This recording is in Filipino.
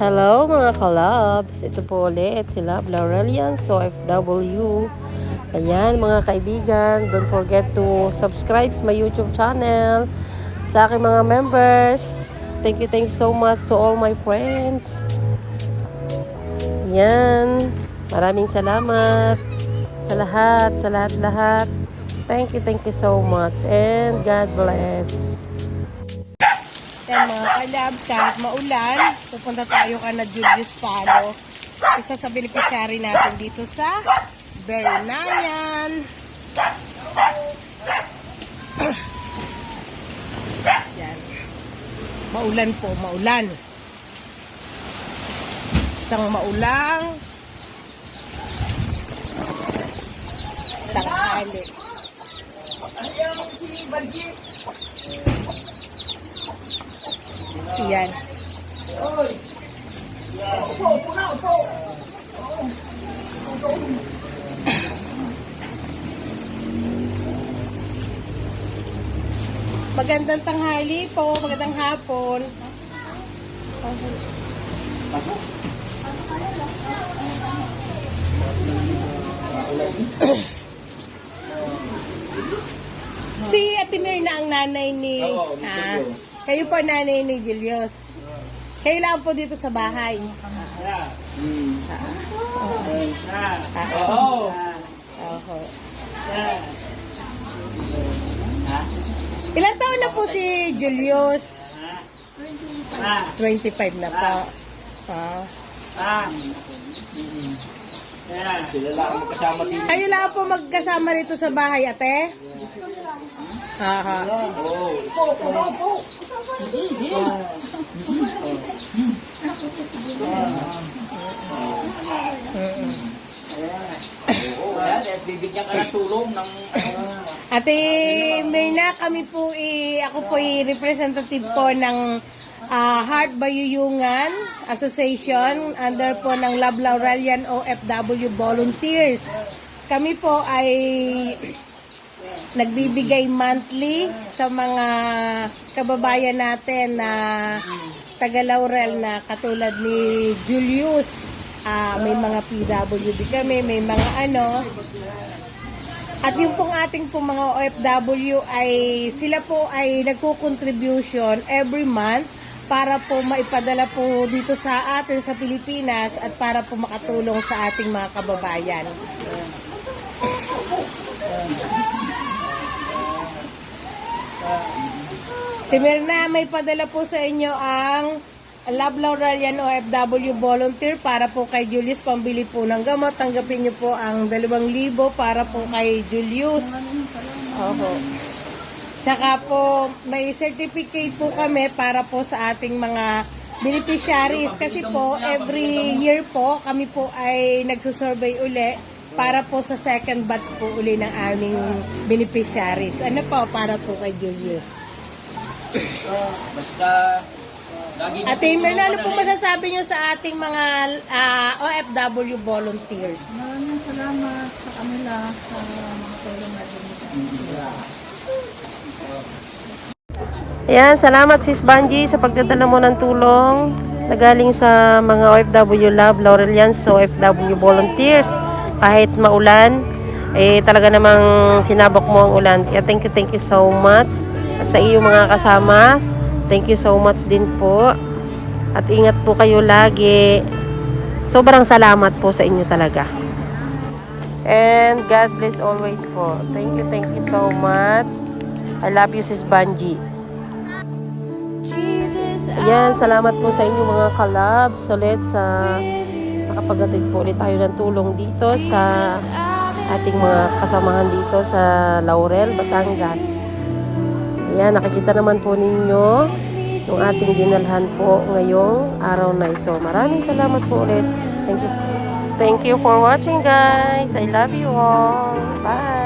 Hello mga kalabs! Ito po ulit sila Laurelian, so FW. Ayan mga kaibigan, don't forget to subscribe sa my YouTube channel. Sa aking mga members. Thank you, thank you so much to all my friends. Ayan. Maraming salamat sa lahat, sa lahat-lahat. Thank you, thank you so much. And God bless. Yan mga kalabs, kahit maulan, pupunta tayo ka na Julius Palo. Isa sa beneficiary natin dito sa Bernayan. Yan. Maulan po, maulan. Isang maulang tanghali. Yan. Magandang tanghali po, magandang hapon. Si Ate Mirna ang nanay ni... Oo, ni Ah. Kayo po nanay ni Julius. Kayo lang po dito sa bahay. Ah, Oo. Oho. Ilan taon na po si Julius? 25 na po. Ah. Sila lang ang magkasama din. Kayo lang po magkasama rito sa bahay, ate? Aha. Oo. Oo. Bibigyan ka ng tulong ng... Ate Mirna, kami po i, ako po i representative po ng ah, Heart Bayuyungan Association under po ng Love Laurelian OFW Volunteers. Kami po ay nagbibigay monthly sa mga kababayan natin na taga Laurel na katulad ni Julius. Ah, may mga PWD kami, may mga ano, at yung pong ating pong mga OFW ay sila po ay nagko-contribution every month para po maipadala po dito sa atin sa Pilipinas at para po makatulong sa ating mga kababayan. Timir na may padala po sa inyo ang Love Laurelian OFW volunteer para po kay Julius pambili po ng gamot. Tanggapin niyo po ang 2,000 para po kay Julius. Oho. Tsaka po, may certificate po kami para po sa ating mga beneficiaries. Kasi po, every year po, kami po ay nagsusurvey uli para po sa second batch po uli ng aming beneficiaries. Ano po, para po kay Julius. Basta... Lagi Ate Imelda, ano po masasabi niyo sa ating mga ah, OFW volunteers? Maraming salamat sa kanila sa mga tulong na binigay. Ayan, salamat Sis Banji sa pagdadala mo ng tulong na galing sa mga OFW Love, Laurelians, so OFW Volunteers. Kahit maulan, eh talaga namang sinabok mo ang ulan. Kaya thank you, thank you so much. At sa iyo mga kasama, thank you so much din po. At ingat po kayo lagi. Sobrang salamat po sa inyo talaga. And God bless always po. Thank you, thank you so much. I love you, Sis Banji. Ayan, salamat po sa inyo mga kalabs ulit sa nakapagatid po ulit tayo ng tulong dito sa ating mga kasamahan dito sa Laurel, Batangas. Ayan, nakikita naman po ninyo yung ating dinalhan po ngayong araw na ito. Maraming salamat po ulit. Thank you. Thank you for watching guys. I love you all. Bye.